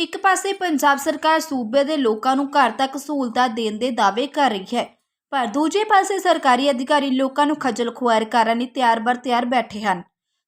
ਇੱਕ ਪਾਸੇ ਪੰਜਾਬ ਸਰਕਾਰ ਸੂਬੇ ਦੇ ਲੋਕਾਂ ਨੂੰ ਘਰ ਤੱਕ ਸਹੂਲਤਾਂ ਦੇਣ ਦੇ ਦਾਅਵੇ ਕਰ ਰਹੀ ਹੈ, ਪਰ ਦੂਜੇ ਪਾਸੇ ਸਰਕਾਰੀ ਅਧਿਕਾਰੀ ਲੋਕਾਂ ਨੂੰ ਖੱਜਲ ਖੁਆਰ ਕਰਨ ਲਈ ਤਿਆਰ ਬਰ ਤਿਆਰ ਬੈਠੇ ਹਨ।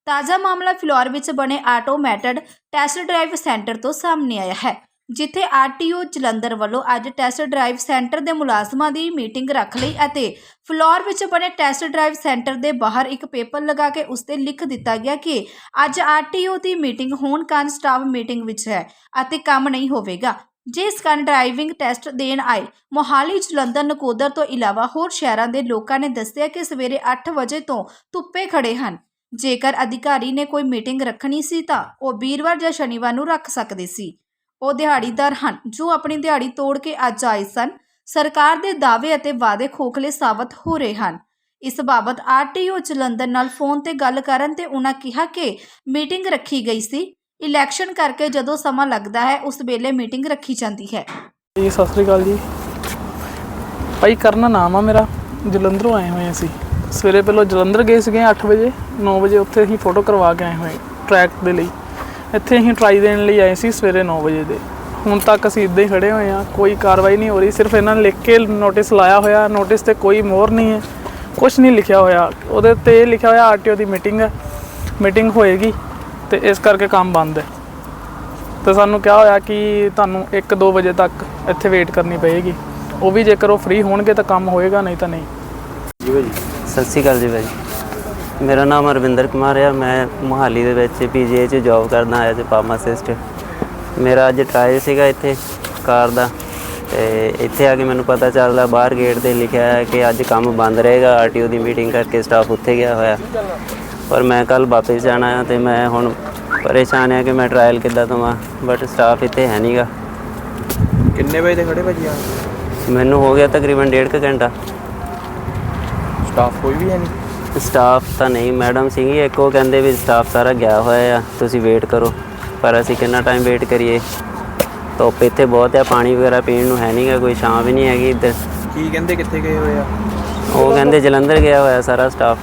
ਤਾਜ਼ਾ ਮਾਮਲਾ ਫਿਲੌਰ ਵਿੱਚ ਬਣੇ ਆਟੋਮੈਟਡ ਟੈਸਟ ਡਰਾਈਵ ਸੈਂਟਰ ਤੋਂ ਸਾਹਮਣੇ ਆਇਆ ਹੈ। ਜਿੱਥੇ ਆਰਟੀਓ ਜਲੰਧਰ ਵੱਲੋਂ ਅੱਜ ਟੈਸਟ ਡਰਾਈਵ ਸੈਂਟਰ ਦੇ ਮੁਲਾਜ਼ਮਾਂ ਦੀ ਮੀਟਿੰਗ ਰੱਖ ਲਈ ਅਤੇ ਫਲੋਰ ਵਿੱਚ ਬਣੇ ਟੈਸਟ ਡਰਾਈਵ ਸੈਂਟਰ ਦੇ ਬਾਹਰ ਇੱਕ ਪੇਪਰ ਲਗਾ ਕੇ ਉਸ ਤੇ ਲਿਖ ਦਿੱਤਾ ਗਿਆ ਕਿ ਅੱਜ ਆਰਟੀਓ ਦੀ ਮੀਟਿੰਗ ਹੋਣ ਕਾਰਨ ਸਟਾਫ ਮੀਟਿੰਗ ਵਿੱਚ ਹੈ ਅਤੇ ਕੰਮ ਨਹੀਂ ਹੋਵੇਗਾ। ਜਿਸ ਕਾਰਨ ਡਰਾਈਵਿੰਗ ਟੈਸਟ ਦੇਣ ਆਏ ਮੋਹਾਲੀ, ਜਲੰਧਰ, ਨਕੋਦਰ ਤੋਂ ਇਲਾਵਾ ਹੋਰ ਸ਼ਹਿਰਾਂ ਦੇ ਲੋਕਾਂ ਨੇ ਦੱਸਿਆ ਕਿ ਸਵੇਰੇ 8 ਵਜੇ ਤੋਂ ਧੁੱਪੇ ਖੜੇ ਹਨ। ਜੇਕਰ ਅਧਿਕਾਰੀ ਨੇ ਕੋਈ ਮੀਟਿੰਗ ਰੱਖਣੀ ਸੀ ਤਾਂ ਉਹ ਵੀਰਵਾਰ ਜਾਂ ਸ਼ਨੀਵਾਰ ਨੂੰ ਰੱਖ ਸਕਦੇ ਸੀ। ਉਹ ਦਿਹਾੜੀਦਾਰ ਹਨ, ਜੋ ਆਪਣੀ ਦਿਹਾੜੀ ਤੋੜ ਕੇ ਅੱਜ ਆਏ ਸਨ। ਸਰਕਾਰ ਦੇ ਦਾਅਵੇ ਅਤੇ ਵਾਅਦੇ ਖੋਖਲੇ ਸਾਬਤ ਹੋ ਰਹੇ ਹਨ। ਇਸ ਬਾਬਤ ਆਰਟੀਓ ਜਲੰਧਰ ਨਾਲ ਫੋਨ ਤੇ ਗੱਲ ਕਰਨ ਤੇ ਉਹਨਾਂ ਕਿਹਾ ਕਿ ਮੀਟਿੰਗ ਰੱਖੀ ਗਈ ਸੀ। ਇਲੈਕਸ਼ਨ ਕਰਕੇ ਜਦੋਂ ਸਮਾਂ ਲੱਗਦਾ ਹੈ, ਉਸ ਵੇਲੇ ਮੀਟਿੰਗ ਰੱਖੀ ਜਾਂਦੀ ਹੈ। ਜੀ, ਸਤਿ ਸ੍ਰੀ ਅਕਾਲ ਜੀ। ਭਾਈ, ਕਰਨਾ ਨਾਮ ਆ ਮੇਰਾ। ਜਲੰਧਰੋਂ ਆਏ ਹੋਏ ਅਸੀਂ। ਸਵੇਰੇ ਪਹਿਲਾਂ ਜਲੰਧਰ ਗਏ ਸੀਗੇ 8 ਵਜੇ 9 ਵਜੇ ਉੱਥੇ ਅਸੀਂ ਫੋਟੋ ਕਰਵਾ ਕੇ ਆਏ ਹੋਏ ਟਰੈਕ ਦੇ ਲਈ। ਇੱਥੇ ਅਸੀਂ ਟਰਾਈ ਦੇਣ ਲਈ ਆਏ ਸੀ ਸਵੇਰੇ 9 ਵਜੇ ਦੇ। ਹੁਣ ਤੱਕ ਅਸੀਂ ਇੱਦਾਂ ਹੀ ਖੜੇ ਹੋਏ ਆ ਕੋਈ ਕਾਰਵਾਈ ਨਹੀਂ ਹੋ ਰਹੀ, ਸਿਰਫ ਇਹਨਾਂ ਨੇ ਲਿਖ ਕੇ ਨੋਟਿਸ ਲਾਇਆ ਹੋਇਆ ਨੋਟਿਸ ਤੇ ਕੋਈ ਮੋਹਰ ਨਹੀਂ ਹੈ ਕੁਝ ਨਹੀਂ ਲਿਖਿਆ ਹੋਇਆ। ਉਹਦੇ 'ਤੇ ਲਿਖਿਆ ਹੋਇਆ ਆਰਟੀਓ ਦੀ ਮੀਟਿੰਗ ਹੈ ਮੀਟਿੰਗ ਹੋਏਗੀ ਤੇ ਇਸ ਕਰਕੇ ਕੰਮ ਬੰਦ ਹੈ। ਤੇ ਸਾਨੂੰ ਕਿਹਾ ਹੋਇਆ ਕਿ ਤੁਹਾਨੂੰ 1-2 ਵਜੇ ਤੱਕ ਇੱਥੇ ਵੇਟ ਕਰਨੀ ਪਏਗੀ। ਉਹ ਵੀ ਜੇਕਰ ਉਹ ਫ੍ਰੀ ਹੋਣਗੇ ਤਾਂ ਕੰਮ ਹੋਏਗਾ, ਨਹੀਂ ਤਾਂ ਨਹੀਂ। ਸਤਿ ਸ਼੍ਰੀ ਅਕਾਲ ਜੀ ਭਾਈ ਮੇਰਾ ਨਾਮ ਅਰਵਿੰਦਰ ਕੁਮਾਰ ਹੈ ਮੈਂ ਮੁਹਾਲੀ ਦੇ ਵਿੱਚ ਪੀਜੀਏ 'ਚ ਜੌਬ ਕਰਦਾ ਐਜ਼ ਅ ਫਾਰਮਾਸਿਸਟ ਮੇਰਾ ਅੱਜ ਟਰਾਇਲ ਸੀਗਾ ਇੱਥੇ ਕਾਰ ਦਾ। ਤੇ ਇੱਥੇ ਆ ਕੇ ਮੈਨੂੰ ਪਤਾ ਚੱਲਦਾ ਬਾਹਰ ਗੇਟ ਤੇ ਲਿਖਿਆ ਹੈ ਕਿ ਅੱਜ ਕੰਮ ਬੰਦ ਰਹੇਗਾ ਆਰਟੀਓ ਦੀ ਮੀਟਿੰਗ ਕਰਕੇ ਸਟਾਫ ਉੱਥੇ ਗਿਆ ਹੋਇਆ। ਪਰ ਮੈਂ ਕੱਲ ਵਾਪਸ ਜਾਣਾ ਹੈ ਤੇ ਮੈਂ ਹੁਣ ਪਰੇਸ਼ਾਨ ਹਾਂ ਕਿ ਮੈਂ ਟਰਾਇਲ ਕਿੱਦਾਂ ਦਵਾਂ ਬਟ ਸਟਾਫ ਇੱਥੇ ਹੈ ਨਹੀਂਗਾ ਕਿੰਨੇ ਵਜੇ ਤੇ ਖੜੇ ਭਾਜੀ ਆ? ਮੈਨੂੰ ਹੋ ਗਿਆ ਤਕਰੀਬਨ ਡੇਢ ਕੁ ਘੰਟਾ। ਸਟਾਫ ਕੋਈ ਵੀ ਹੈ ਨਹੀਂ ਸਟਾਫ ਤਾਂ ਨਹੀਂ ਮੈਡਮ ਸੀਗੀ ਇੱਕ ਉਹ ਕਹਿੰਦੇ ਵੀ ਸਟਾਫ ਸਾਰਾ ਗਿਆ ਹੋਇਆ ਆ ਤੁਸੀਂ ਵੇਟ ਕਰੋ। ਪਰ ਅਸੀਂ ਕਿੰਨਾ ਟਾਈਮ ਵੇਟ ਕਰੀਏ? ਧੁੱਪ ਇੱਥੇ ਬਹੁਤ ਆ ਪਾਣੀ ਵਗੈਰਾ ਪੀਣ ਨੂੰ ਹੈ ਨਹੀਂਗਾ ਕੋਈ ਛਾਂ ਵੀ ਨਹੀਂ ਹੈਗੀ ਇੱਧਰ। ਕੀ ਕਹਿੰਦੇ ਕਿੱਥੇ ਗਏ ਹੋਏ ਆ? ਉਹ ਕਹਿੰਦੇ ਜਲੰਧਰ ਗਿਆ ਹੋਇਆ ਸਾਰਾ ਸਟਾਫ